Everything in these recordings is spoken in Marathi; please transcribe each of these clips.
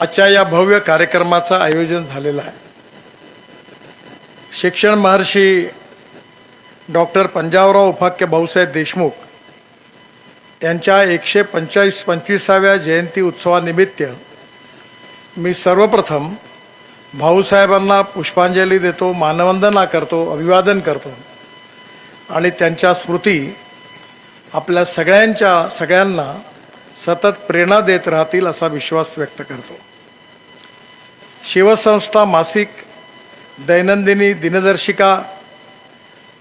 आजच्या या भव्य कार्यक्रमाचं आयोजन झालेलं आहे. शिक्षण महर्षी डॉक्टर पंजाबराव उपाख्य भाऊसाहेब देशमुख यांच्या एकशे पंचाळीस पंचवीसाव्या जयंती उत्सवानिमित्त मी सर्वप्रथम भाऊसाहेबांना पुष्पांजली देतो मानवंदना करतो अभिवादन करतो आणि त्यांच्या स्मृती आपल्या सगळ्यांच्या सगळ्यांना सतत प्रेरणा देत राहतील असा विश्वास व्यक्त करतो. शिवसंस्था मासिक दैनंदिनी दिनदर्शिका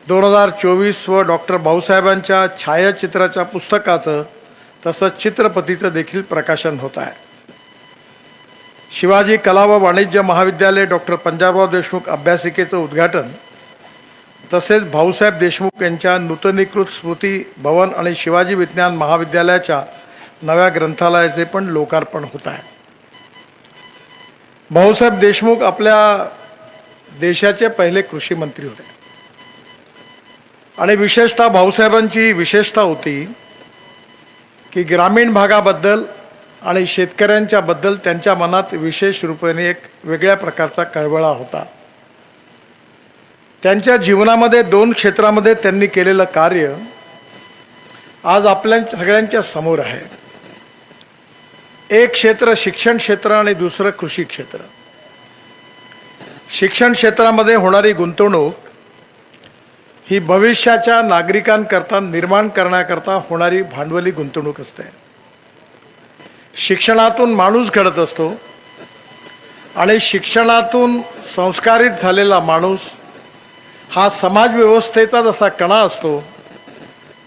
दोन हजार चोवीस व डॉक्टर भाऊसाहेबांच्या छायाचित्राच्या पुस्तकाचं तसंच चित्रपतीचं देखील प्रकाशन होत आहे. शिवाजी कला व वाणिज्य महाविद्यालय डॉक्टर पंजाबराव देशमुख अभ्यासिकेचं उद्घाटन तसेच भाऊसाहेब देशमुख यांच्या नूतनीकृत स्मृती भवन आणि शिवाजी विज्ञान महाविद्यालयाच्या नव्या ग्रंथालयाचे पण लोकार्पण होत आहे. भाऊसाहेब देशमुख आपल्या देशाचे पहिले कृषी मंत्री होते. आणि विशेषतः भाऊसाहेबांची विशेषता होती की ग्रामीण भागाबद्दल आणि शेतकऱ्यांच्याबद्दल त्यांच्या मनात विशेष रूपाने एक वेगळ्या प्रकारचा कळवळा होता. त्यांच्या जीवनामध्ये दोन क्षेत्रामध्ये त्यांनी केलेलं कार्य आज आपल्या सगळ्यांच्या समोर आहे. एक क्षेत्र शिक्षण क्षेत्र आणि दुसरं कृषी क्षेत्र. शिक्षण क्षेत्रामध्ये होणारी गुंतवणूक ही भविष्याच्या नागरिकांकरता निर्माण करण्याकरता होणारी भांडवली गुंतवणूक असते. शिक्षणातून माणूस घडत असतो आणि शिक्षणातून संस्कारित झालेला माणूस हा समाजव्यवस्थेचा जसा कणा असतो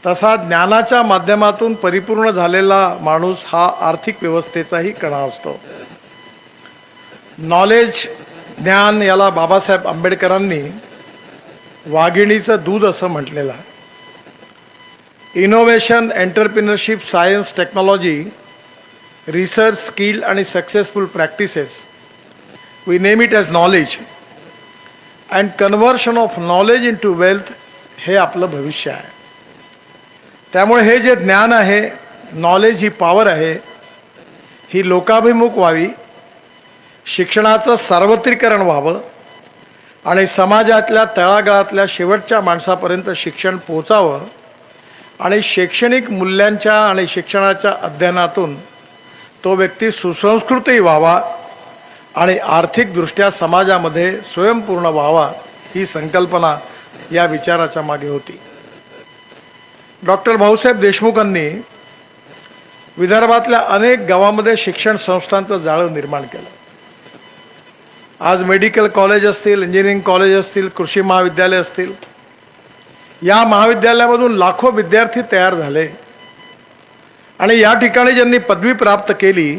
तसा ज्ञानाच्या माध्यमातून परिपूर्ण झालेला माणूस हा आर्थिक व्यवस्थेचाही कणा असतो. नॉलेज ज्ञान याला बाबासाहेब आंबेडकरांनी वाघिणीचं दूध असं म्हटलेलं आहे. Innovation entrepreneurship science technology research skill आणि successful practices we name it as knowledge and conversion of knowledge into wealth हे आपलं भविष्य आहे. त्यामुळे हे जे ज्ञान आहे नॉलेज ही पॉवर आहे ही लोकाभिमुख व्हावी शिक्षणाचं सार्वत्रिकरण व्हावं आणि समाजातल्या तळागाळातल्या शेवटच्या माणसापर्यंत शिक्षण पोचावं आणि शैक्षणिक मूल्यांच्या आणि शिक्षणाच्या अध्ययनातून तो व्यक्ती सुसंस्कृतही व्हावा आणि आर्थिकदृष्ट्या समाजामध्ये स्वयंपूर्ण व्हावा ही संकल्पना या विचाराच्या मागे होती. डॉक्टर भाऊसाहेब देशमुखांनी विदर्भातल्या अनेक गावामध्ये शिक्षण संस्थांचं जाळं निर्माण केलं. आज मेडिकल कॉलेज असतील इंजिनिअरिंग कॉलेज असतील कृषी महाविद्यालय असतील. या महाविद्यालयामधून लाखो विद्यार्थी तयार झाले. आणि या ठिकाणी ज्यांनी पदवी प्राप्त केली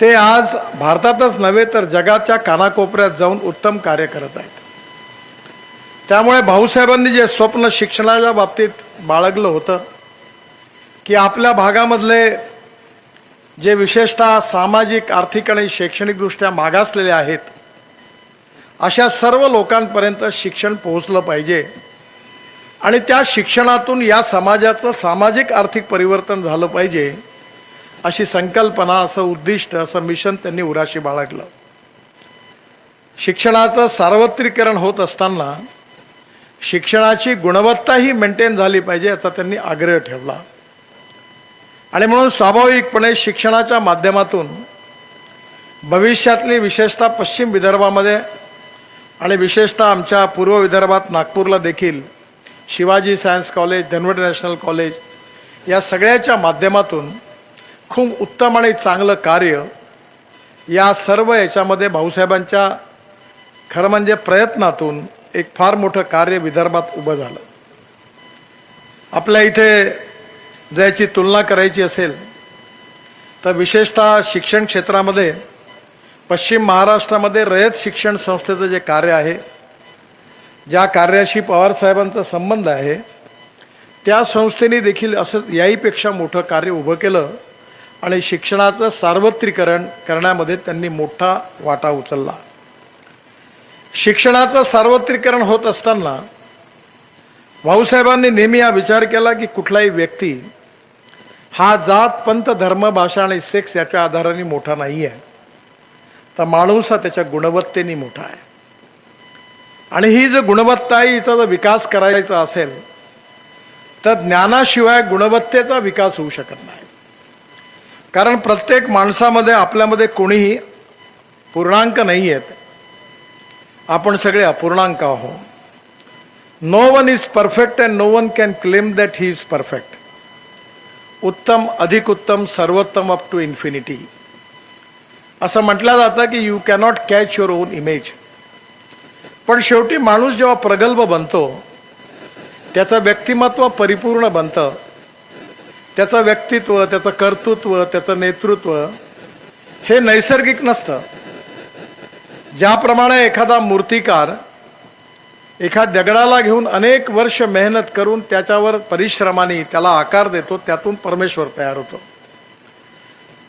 ते आज भारतातच नव्हे तर जगाच्या कानाकोपऱ्यात जाऊन उत्तम कार्य करत आहेत. त्यामुळे भाऊसाहेबांनी जे स्वप्न शिक्षणाच्या बाबतीत बाळगलं होतं की आपल्या भागामधले जे विशेषतः सामाजिक आर्थिक आणि शैक्षणिकदृष्ट्या मागासलेले आहेत अशा सर्व लोकांपर्यंत शिक्षण पोहोचलं पाहिजे. आणि त्या शिक्षणातून या समाजाचं सामाजिक आर्थिक परिवर्तन झालं पाहिजे अशी संकल्पना असं उद्दिष्ट असं मिशन त्यांनी उराशी बाळगलं. शिक्षणाचं सार्वत्रिकरण होत असताना शिक्षणाची गुणवत्ताही मेंटेन झाली पाहिजे याचा त्यांनी आग्रह ठेवला. आणि म्हणून स्वाभाविकपणे शिक्षणाच्या माध्यमातून भविष्यातली विशेषतः पश्चिम विदर्भामध्ये आणि विशेषतः आमच्या पूर्व विदर्भात नागपूरला देखील Shivaji science college Dhanwate national college या सगळ्याच्या माध्यमातून खूप उत्तम आणि चांगलं कार्य या सर्व याच्यामध्ये भाऊसाहेबांच्या खरं म्हणजे प्रयत्नातून एक फार मोठं कार्य विदर्भात उभं झालं. आपल्या इथे ज्याची तुलना करायची असेल तर विशेषतः शिक्षण क्षेत्रामध्ये पश्चिम महाराष्ट्रामध्ये रयत शिक्षण संस्थेचं जे कार्य आहे ज्या कार्याशी पवारसाहेबांचा संबंध आहे त्या संस्थेने देखील असं याहीपेक्षा मोठं कार्य उभं केलं आणि शिक्षणाचं सार्वत्रिकरण करण्यामध्ये त्यांनी मोठा वाटा उचलला. शिक्षणाचं सार्वत्रिकरण होत असताना भाऊसाहेबांनी नेहमी हा विचार केला की कुठलाही व्यक्ती हा जात पंथ धर्म भाषा आणि सेक्स याच्या आधाराने मोठा नाही आहे तर माणूस हा त्याच्या गुणवत्तेने मोठा आहे. आणि ही जर गुणवत्ता आहे हिचा जर विकास करायचा असेल तर ज्ञानाशिवाय गुणवत्तेचा विकास होऊ शकत नाही. कारण प्रत्येक माणसामध्ये आपल्यामध्ये कोणीही पूर्णांक नाही आहेत आपण सगळे अपूर्णांक आहोत. No one is perfect and no one can claim that he is perfect उत्तम अधिक उत्तम सर्वोत्तम अप टू इन्फिनिटी असं म्हटलं जातं की you cannot catch your own image पण शेवटी माणूस जेव्हा प्रगल्भ बनतो त्याचं व्यक्तिमत्व परिपूर्ण बनतं. त्याचं व्यक्तित्व त्याचं कर्तृत्व त्याचं नेतृत्व हे नैसर्गिक नसतं. ज्याप्रमाणे एखादा मूर्तिकार एका दगडाला घेऊन अनेक वर्ष मेहनत करून त्याच्यावर परिश्रमाने त्याला आकार देतो त्यातून परमेश्वर तयार होतो.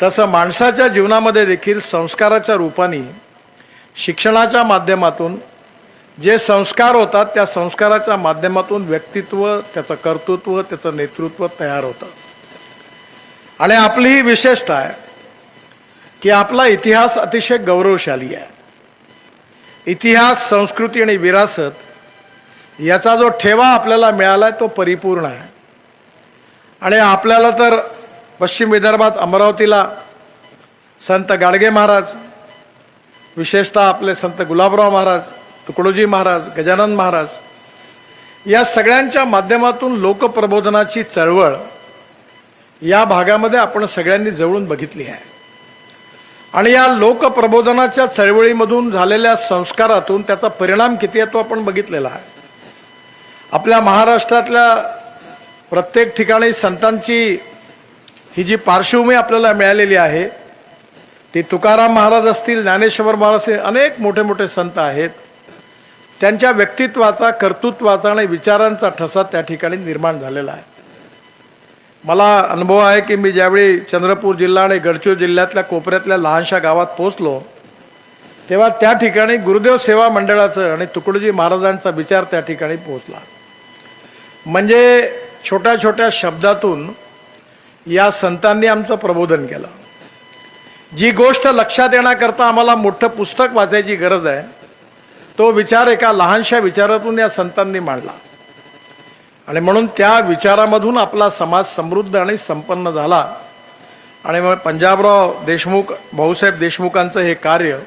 तसं माणसाच्या जीवनामध्ये देखील संस्काराच्या रूपाने शिक्षणाच्या माध्यमातून जे संस्कार होतात त्या संस्काराच्या माध्यमातून व्यक्तित्व त्याचं कर्तृत्व त्याचं नेतृत्व तयार होतं. आणि आपली ही विशेषता आहे की आपला इतिहास अतिशय गौरवशाली आहे. इतिहास संस्कृती आणि विरासत याचा जो ठेवा आपल्याला मिळाला आहे तो परिपूर्ण आहे. आणि आपल्याला तर पश्चिम विदर्भात अमरावतीला संत गाडगे महाराज विशेषतः आपले संत गुलाबराव महाराज तुकडोजी महाराज गजानन महाराज या सगळ्यांच्या माध्यमातून लोकप्रबोधनाची चळवळ या भागामध्ये आपण सगळ्यांनी जवळून बघितली आहे. आणि या लोकप्रबोधनाच्या चळवळीमधून झालेल्या संस्कारातून त्याचा परिणाम किती आहे तो आपण बघितलेला आहे. आपल्या महाराष्ट्रातल्या प्रत्येक ठिकाणी संतांची ही जी पार्श्वभूमी आपल्याला मिळालेली आहे ती तुकाराम महाराज असतील ज्ञानेश्वर महाराज असतील अनेक मोठे मोठे संत आहेत. त्यांच्या व्यक्तित्वाचा कर्तृत्वाचा आणि विचारांचा ठसा त्या ठिकाणी निर्माण झालेला आहे. मला अनुभव आहे की मी ज्यावेळी चंद्रपूर जिल्हा आणि गडचिरोली जिल्ह्यातल्या कोपऱ्यातल्या लहानशा गावात पोहोचलो तेव्हा त्या ठिकाणी गुरुदेव सेवा मंडळाचं आणि तुकडोजी महाराजांचा विचार त्या ठिकाणी पोहोचला. म्हणजे छोट्या छोट्या शब्दातून या संतांनी आमचं प्रबोधन केलं. जी गोष्ट लक्षात येण्याकरता आम्हाला मोठं पुस्तक वाचायची गरज आहे तो विचार एका लहानशा विचारातून या संतांनी मांडला. आणि म्हणून त्या विचारामधून आपला समाज समृद्ध आणि संपन्न झाला. आणि मग पंजाबराव देशमुख भाऊसाहेब देशमुखांचं हे कार्य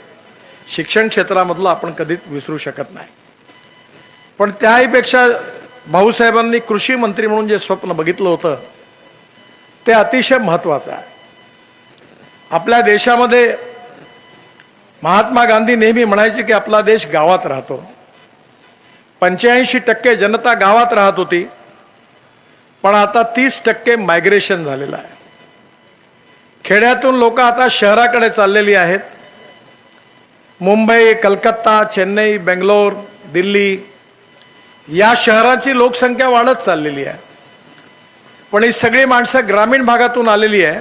शिक्षण क्षेत्रामधलं आपण कधीच विसरू शकत नाही. पण त्याहीपेक्षा भाऊसाहेबांनी कृषी मंत्री म्हणून जे स्वप्न बघितलं होतं ते अतिशय महत्त्वाचं आहे. आपल्या देशामध्ये महात्मा गांधी नेहमी म्हणायचे की आपला देश गावात राहतो. पंच्याऐंशी टक्के जनता गावात राहत होती पण आता तीस टक्के मायग्रेशन झालेलं आहे. खेड्यातून लोक आता शहराकडे चाललेली आहेत. मुंबई कलकत्ता चेन्नई बेंगलोर दिल्ली या शहराची लोकसंख्या वाढत चाललेली आहे. पण ही सगळी माणसं ग्रामीण भागातून आलेली आहे.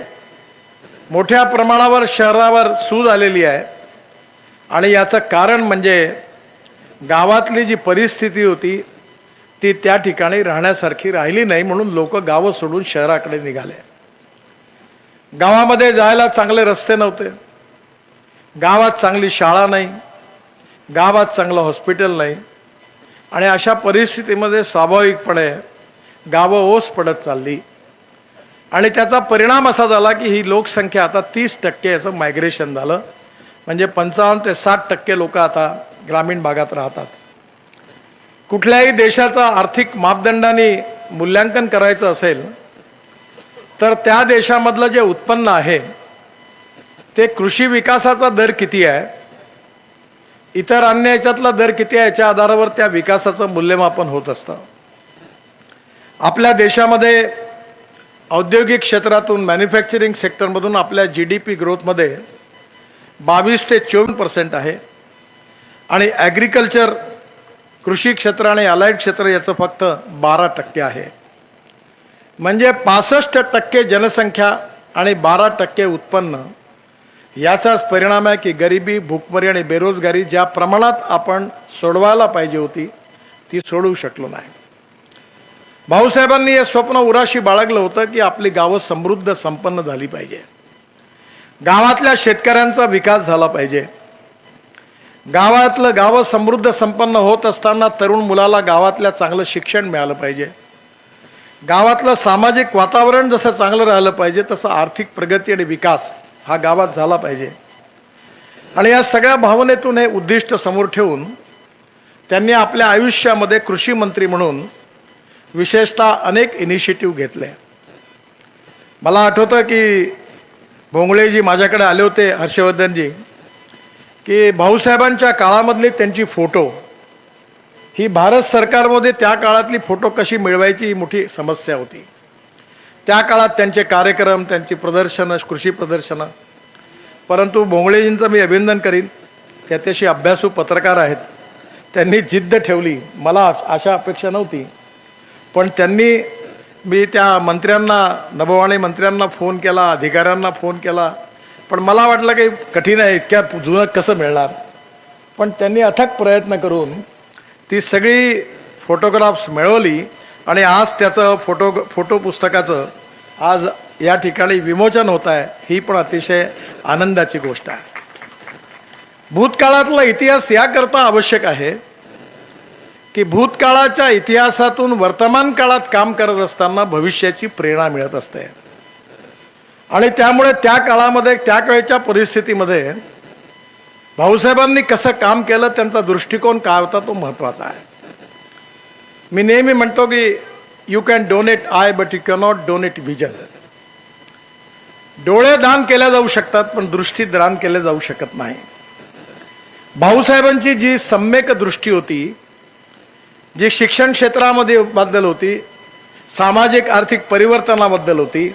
मोठ्या प्रमाणावर शहरावर सूज आलेली आहे. आणि याचं कारण म्हणजे गावातली जी परिस्थिती होती ती त्या ठिकाणी राहण्यासारखी राहिली नाही म्हणून लोक गावं सोडून शहराकडे निघाले. गावामध्ये जायला चांगले रस्ते नव्हते. गावात चांगली शाळा नाही. गावात चांगलं हॉस्पिटल नाही. आणि अशा परिस्थितीमध्ये स्वाभाविकपणे गावं ओस पडत चालली. आणि त्याचा परिणाम असा झाला की ही लोकसंख्या आता तीस टक्के याचं मायग्रेशन झालं. म्हणजे पंचावन्न ते साठ टक्के लोक आता ग्रामीण भागात राहतात. कुठल्याही देशाचा आर्थिक मापदंडाने मूल्यांकन करायचं असेल तर त्या देशामधलं जे उत्पन्न आहे ते कृषी विकासाचा दर किती आहे इतर अन्य याच्यातला दर किती आहे याच्या आधारावर त्या विकासाचं मूल्यमापन होत असतं. आपल्या देशामध्ये औद्योगिक क्षेत्रातून मॅन्युफॅक्चरिंग सेक्टरमधून आपल्या जी डी पी ग्रोथमध्ये बावीस ते चोवीस पर्सेंट आहे. आणि ॲग्रिकल्चर कृषी क्षेत्र आणि अलाइड क्षेत्र याचं फक्त बारा टक्के आहे. म्हणजे पासष्ट टक्के जनसंख्या आणि बारा टक्के उत्पन्न याचाच परिणाम आहे की गरिबी भूकमरी आणि बेरोजगारी ज्या प्रमाणात आपण सोडवायला पाहिजे होती ती सोडवू शकलो नाही. भाऊसाहेबांनी हे स्वप्न उराशी बाळगलं होतं की आपली गावं समृद्ध संपन्न झाली पाहिजे. गावातल्या शेतकऱ्यांचा विकास झाला पाहिजे. गावातलं गावं समृद्ध संपन्न होत असताना तरुण मुलाला गावातल्या चांगलं शिक्षण मिळालं पाहिजे. गावातलं सामाजिक वातावरण जसं चांगलं राहिलं पाहिजे तसं आर्थिक प्रगती आणि विकास हा गावात झाला पाहिजे. आणि या सगळ्या भावनेतून हे उद्दिष्ट समोर ठेवून त्यांनी आपल्या आयुष्यामध्ये कृषी मंत्री म्हणून विशेषतः अनेक इनिशिएटिव्ह घेतले. मला आठवतं की भोंगळेजी माझ्याकडे आले होते हर्षवर्धनजी. की भाऊसाहेबांच्या काळामधली त्यांची फोटो ही भारत सरकारमध्ये त्या काळातली फोटो कशी मिळवायची ही मोठी समस्या होती. त्या काळात त्यांचे कार्यक्रम त्यांची प्रदर्शनं कृषी प्रदर्शनं. परंतु भोंगळेजींचं मी अभिनंदन करीन त्याच्याशी अभ्यासू पत्रकार आहेत. त्यांनी जिद्द ठेवली मला अशा अपेक्षा नव्हती. पण त्यांनी मी त्या मंत्र्यांना नभोवाणी मंत्र्यांना फोन केला अधिकाऱ्यांना फोन केला. पण मला वाटलं काही कठीण आहे इतक्या जुनं कसं मिळणार? पण त्यांनी अथक प्रयत्न करून ती सगळी फोटोग्राफ्स मिळवली आणि आज त्याचं फोटो फोटो पुस्तकाचं आज या ठिकाणी विमोचन होत आहे ही पण अतिशय आनंदाची गोष्ट आहे. भूतकाळातला इतिहास याकरता आवश्यक आहे की भूतकाळाच्या इतिहासातून वर्तमान काळात काम करत असताना भविष्याची प्रेरणा मिळत असते. आणि त्यामुळे त्या काळामध्ये त्या काळच्या परिस्थितीमध्ये भाऊसाहेबांनी कसं काम केलं त्यांचा दृष्टिकोन काय होता तो महत्त्वाचा आहे. मी नेहमी म्हणतो की you can donate eye but you cannot donate vision. डोळे दान केल्या जाऊ शकतात पण दृष्टी दान केले जाऊ शकत नाही. भाऊसाहेबांची जी सम्यक दृष्टी होती जी शिक्षण क्षेत्रामध्ये बद्दल होती सामाजिक आर्थिक परिवर्तनाबद्दल होती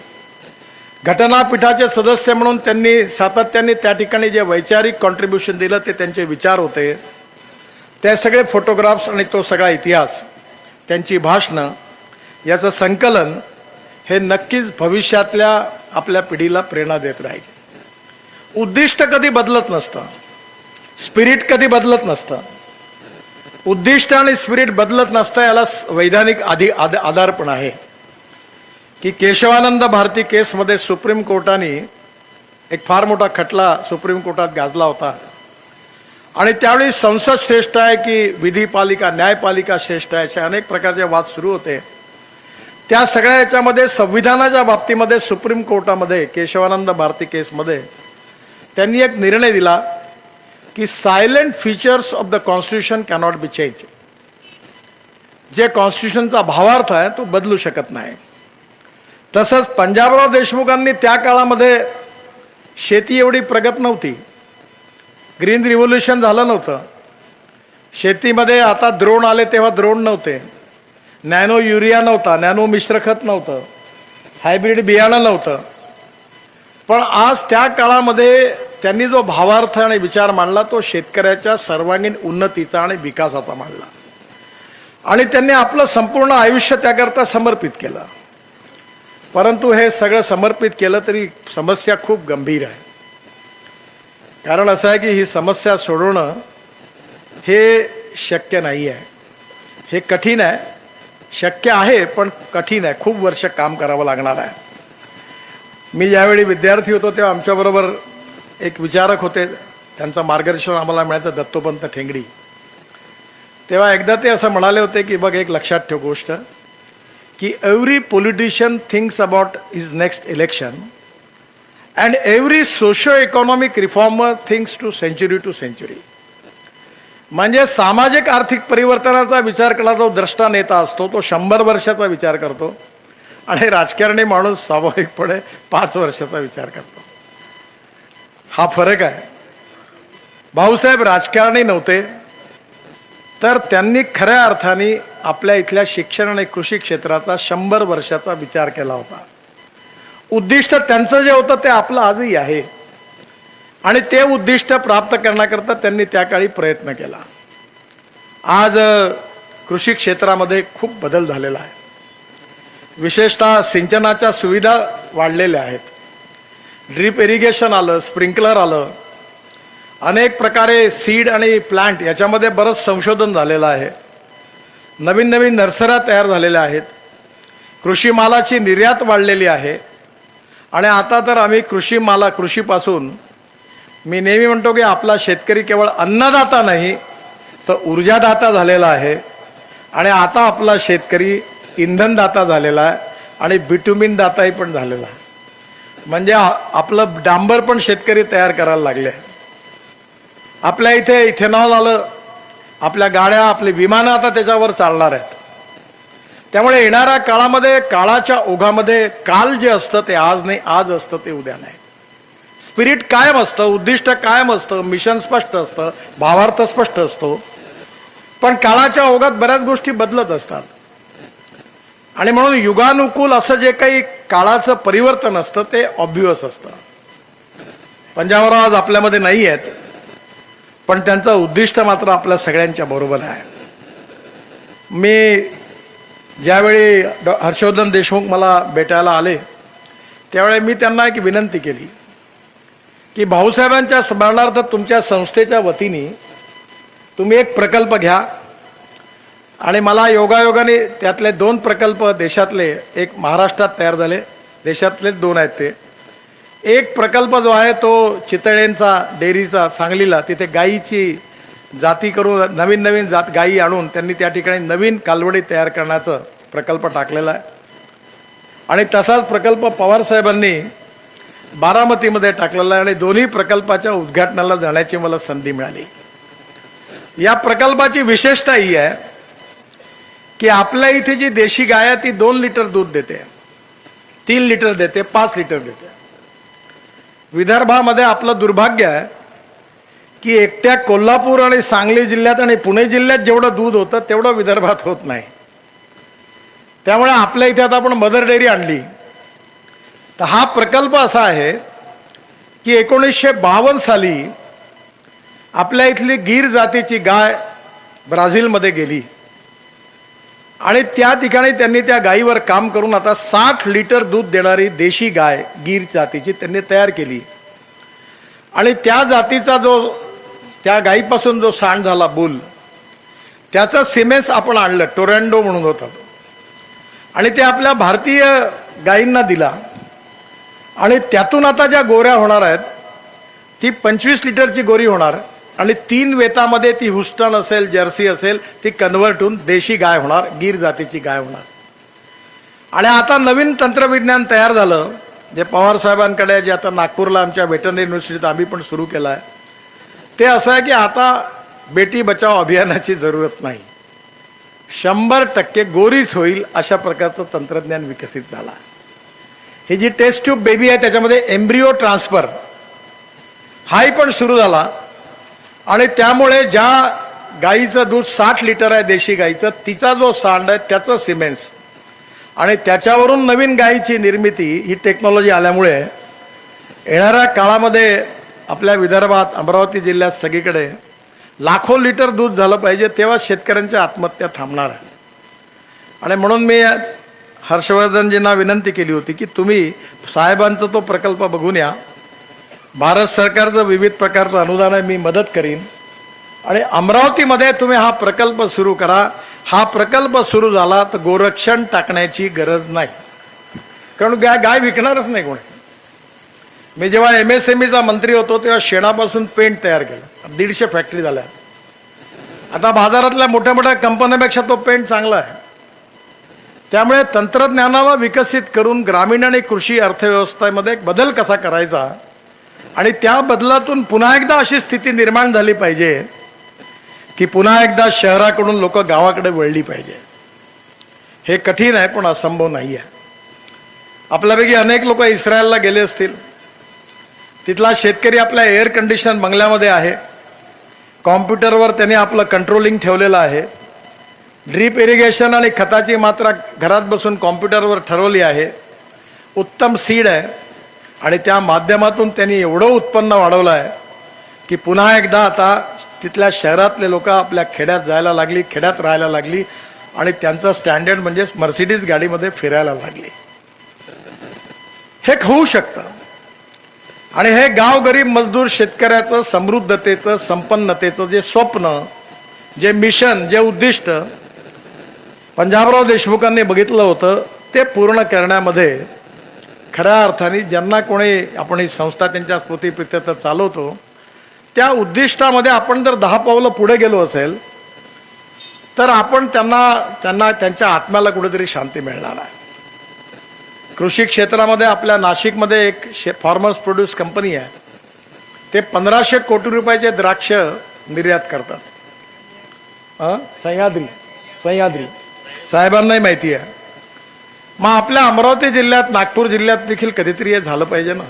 घटनापीठाचे सदस्य म्हणून त्यांनी सातत्याने त्या ठिकाणी जे वैचारिक कॉन्ट्रीब्युशन दिलं ते त्यांचे विचार होते. ते सगळे फोटोग्राफ्स आणि तो सगळा इतिहास त्यांची भाषणं याचं संकलन हे नक्कीच भविष्यातल्या आपल्या पिढीला प्रेरणा देत राहील. उद्दिष्ट कधी बदलत नसतं. स्पिरिट कधी बदलत नसतं. उद्दिष्ट आणि स्पिरिट बदलत नसतं याला वैधानिक आधी आधार पण आहे. की केशवानंद भारती केसमध्ये सुप्रीम कोर्टाने एक फार मोठा खटला सुप्रीम कोर्टात गाजला होता. आणि त्यावेळी संसद श्रेष्ठ आहे की विधीपालिका न्यायपालिका श्रेष्ठ आहे असे अनेक प्रकारचे वाद सुरू होते. त्या सगळ्या याच्यामध्ये संविधानाच्या बाबतीमध्ये सुप्रीम कोर्टामध्ये केशवानंद भारती केसमध्ये त्यांनी एक निर्णय दिला की silent features of the constitution cannot be change. जे कॉन्स्टिट्यूशनचा भावार्थ आहे तो बदलू शकत नाही. तसंच पंजाबराव देशमुखांनी त्या काळामध्ये शेती एवढी प्रगत नव्हती. ग्रीन रिव्होल्युशन झालं नव्हतं. शेतीमध्ये आता द्रोण आले तेव्हा द्रोण नव्हते. नॅनो युरिया नव्हता नॅनो मिश्रखत नव्हतं. हायब्रिड बियाणं नव्हतं. पण आज त्या काळामध्ये त्यांनी जो भावार्थ आणि विचार मांडला तो शेतकऱ्याच्या सर्वांगीण उन्नतीचा आणि विकासाचा मांडला. आणि त्यांनी आपलं संपूर्ण आयुष्य त्याकरता समर्पित केलं. परंतु हे सगळं समर्पित केलं तरी समस्या खूप गंभीर आहे. कारण असं आहे की ही समस्या सोडवणं हे शक्य नाही आहे. हे कठीण आहे. शक्य आहे पण कठीण आहे. खूप वर्ष काम करावं लागणार आहे. मी ज्यावेळी विद्यार्थी होतो तेव्हा आमच्याबरोबर एक विचारक होते. त्यांचं मार्गदर्शन आम्हाला मिळायचं दत्तोपंत ठेंगडी. तेव्हा एकदा ते असं म्हणाले होते की बघ एक लक्षात ठेव गोष्ट. की every politician thinks about his next election and every socio economic reformer thinks two century two century म्हणजे सामाजिक आर्थिक परिवर्तनाचा विचार केला जो द्रष्टा नेता असतो तो शंभर वर्षाचा विचार करतो आणि राजकारणी माणूस स्वाभाविकपणे पाच वर्षाचा विचार करतो. हा फरक आहे. भाऊसाहेब राजकारणी नव्हते. तर त्यांनी खऱ्या अर्थाने आपल्या इथल्या शिक्षण आणि कृषी क्षेत्राचा शंभर वर्षाचा विचार केला होता. उद्दिष्ट त्यांचं जे होतं ते आपलं आजही आहे. आणि ते उद्दिष्ट प्राप्त करण्याकरता त्यांनी त्या काळी प्रयत्न केला. आज कृषी क्षेत्रामध्ये खूप बदल झालेला आहे. विशेषतः सिंचनाच्या सुविधा वाढलेल्या आहेत. ड्रीप इरिगेशन आलं स्प्रिंकलर आलं अनेक प्रकारे सीड आणि प्लांट याच्यामध्ये बरंच संशोधन झालेलं आहे. नवीन नवीन नर्सऱ्या तयार झालेल्या आहेत. कृषी मालाची निर्यात वाढलेली आहे. आणि आता तर आम्ही कृषी माला कृषीपासून मी नेहमी म्हणतो की आपला शेतकरी केवळ अन्नदाता नाही तर ऊर्जादाता झालेला आहे. आणि आता आपला शेतकरी इंधनदाता झालेला आहे आणि बिटुमिन दाताही पण झालेला आहे. म्हणजे आपलं डांबर पण शेतकरी तयार करायला लागले. आहे आपल्या इथे इथेनॉल आलं आपल्या गाड्या आपली विमानं आता त्याच्यावर चालणार आहेत. त्यामुळे येणाऱ्या काळामध्ये काळाच्या ओघामध्ये काल जे असतं ते आज नाही आज असतं ते उद्या नाही. स्पिरिट कायम असतं उद्दिष्ट कायम असतं मिशन स्पष्ट असतं भावार्थ स्पष्ट असतो. पण काळाच्या ओघात बऱ्याच गोष्टी बदलत असतात. आणि म्हणून युगानुकूल असं जे काही काळाचं परिवर्तन असतं ते ऑब्वियस असतं. पंजाबराव आज आपल्यामध्ये नाही आहेत पण त्यांचं उद्दिष्ट मात्र आपल्या सगळ्यांच्या बरोबर आहे. मी ज्यावेळी डॉ. हर्षवर्धन देशमुख मला भेटायला आले त्यावेळी मी त्यांना एक विनंती केली की भाऊसाहेबांच्या स्मरणार्थ तुमच्या संस्थेच्या वतीने तुम्ही एक प्रकल्प घ्या आणि मला योगायोगाने त्यातले दोन प्रकल्प देशातले एक महाराष्ट्रात तयार झाले देशातले दोन आहेत ते. एक प्रकल्प जो आहे तो चितळेंचा डेअरीचा सांगलीला तिथे गाईची जाती करून नवीन नवीन जात गायी आणून त्यांनी त्या ठिकाणी नवीन कालवडी तयार करण्याचं प्रकल्प टाकलेला आहे. आणि तसाच प्रकल्प पवारसाहेबांनी बारामतीमध्ये टाकलेला आहे आणि दोन्ही प्रकल्पाच्या उद्घाटनाला जाण्याची मला संधी मिळाली. या प्रकल्पाची विशेषता ही आहे की आपल्या इथे जी देशी गाय आहे ती दोन लिटर दूध देते तीन लिटर देते पाच लिटर देते. विदर्भामध्ये आपलं दुर्भाग्य आहे की एकट्या कोल्हापूर आणि सांगली जिल्ह्यात आणि पुणे जिल्ह्यात जेवढं दूध होतं तेवढं विदर्भात होत नाही. त्यामुळे आपल्या इथे आता आपण मदर डेअरी आणली. तर हा प्रकल्प असा आहे की एकोणीसशे बावन्न साली आपल्या इथली गीर जातीची गाय ब्राझीलमध्ये गेली. आणि त्या ठिकाणी त्यांनी त्या गायीवर काम करून आता साठ लिटर दूध देणारी देशी गाय गीर जातीची त्यांनी तयार केली. आणि त्या जातीचा जो त्या गायीपासून जो सांड झाला बुल त्याचा सिमेस आपण आणलं टोरॅन्डो म्हणून होता. आणि ते आपल्या भारतीय गायींना दिला. आणि त्यातून आता ज्या गोऱ्या होणार आहेत ती पंचवीस लिटरची गोरी होणार. आणि तीन वेतामध्ये ती हुस्टन असेल जर्सी असेल ती कन्वर्ट होऊन देशी गाय होणार गीर जातीची गाय होणार. आणि आता नवीन तंत्रविज्ञान तयार झालं जे पवार साहेबांकडे जे आता नागपूरला आमच्या व्हेटनरी युनिव्हर्सिटीत आम्ही पण सुरू केलं आहे ते असं आहे की आता बेटी बचाव अभियानाची जरूरत नाही. शंभर टक्के गोरीच होईल अशा प्रकारचं तंत्रज्ञान विकसित झालं. हे जी टेस्ट ट्यूब बेबी आहे त्याच्यामध्ये एम्ब्रिओ ट्रान्सफर हाही पण सुरू झाला. आणि त्यामुळे ज्या गाईचं दूध साठ लिटर आहे देशी गाईचं तिचा जो सांड आहे त्याचं सिमेन्स आणि त्याच्यावरून नवीन गायीची निर्मिती ही टेक्नॉलॉजी आल्यामुळे येणाऱ्या काळामध्ये आपल्या विदर्भात अमरावती जिल्ह्यात सगळीकडे लाखो लिटर दूध झालं पाहिजे तेव्हा शेतकऱ्यांच्या आत्महत्या थांबणार आहे. आणि म्हणून मी हर्षवर्धनजींना विनंती केली होती की तुम्ही साहेबांचा तो प्रकल्प बघून या. भारत सरकारचं विविध प्रकारचं अनुदान आहे मी मदत करीन. आणि अमरावतीमध्ये तुम्ही हा प्रकल्प सुरू करा. हा प्रकल्प सुरू झाला तर गोरक्षण टाकण्याची गरज नाही. कारण गाय गाय विकणारच नाही कोणी. मी जेव्हा एम एस एम ईचा मंत्री होतो तेव्हा शेणापासून पेंट तयार केलं. दीडशे फॅक्टरी झाल्या. आता बाजारातल्या मोठ्या मोठ्या कंपन्यांपेक्षा तो पेंट चांगला आहे. त्यामुळे तंत्रज्ञानाला विकसित करून ग्रामीण आणि कृषी अर्थव्यवस्थेमध्ये एक बदल कसा करायचा आणि त्या बदलातून पुन्हा एकदा अशी स्थिती निर्माण झाली पाहिजे की पुन्हा एकदा शहराकडून लोक गावाकडे वळली पाहिजे. हे कठीण आहे पण असंभव नाही आहे. आपल्यापैकी अनेक लोक इस्रायलला गेले असतील. तिथला शेतकरी आपल्या एअर कंडिशन बंगल्यामध्ये आहे. कॉम्प्युटरवर त्याने आपलं कंट्रोलिंग ठेवलेलं आहे. ड्रीप इरिगेशन आणि खताची मात्रा घरात बसून कॉम्प्युटरवर ठरवली आहे. उत्तम सीड आहे. आणि त्या माध्यमातून त्यांनी एवढं उत्पन्न वाढवलं आहे की पुन्हा एकदा आता तिथल्या शहरातले लोक आपल्या खेड्यात जायला लागली खेड्यात राहायला लागली आणि त्यांचं स्टँडर्ड म्हणजे मर्सिडीज गाडीमध्ये फिरायला लागली. हे होऊ शकतं. आणि हे गाव गरीब मजदूर शेतकऱ्याचं समृद्धतेचं संपन्नतेचं जे स्वप्न जे मिशन जे उद्दिष्ट पंजाबराव देशमुखांनी बघितलं होतं ते पूर्ण करण्यामध्ये खऱ्या अर्थाने ज्यांना कोणी आपण ही संस्था त्यांच्या स्मृतीप्रित्यर्थ चालवतो त्या उद्दिष्टामध्ये आपण जर दहा पावलं पुढे गेलो असेल तर आपण त्यांना त्यांना त्यांच्या आत्म्याला कुठेतरी शांती मिळणार आहे. कृषी क्षेत्रामध्ये आपल्या नाशिकमध्ये एक शे फार्मर्स प्रोड्यूस कंपनी आहे. ते पंधराशे कोटी रुपयाचे द्राक्ष निर्यात करतात. सह्याद्री सह्याद्री. साहेबांनाही माहिती आहे. मग आपल्या अमरावती जिल्ह्यात नागपूर जिल्ह्यात देखील कधीतरी हे झालं पाहिजे ना?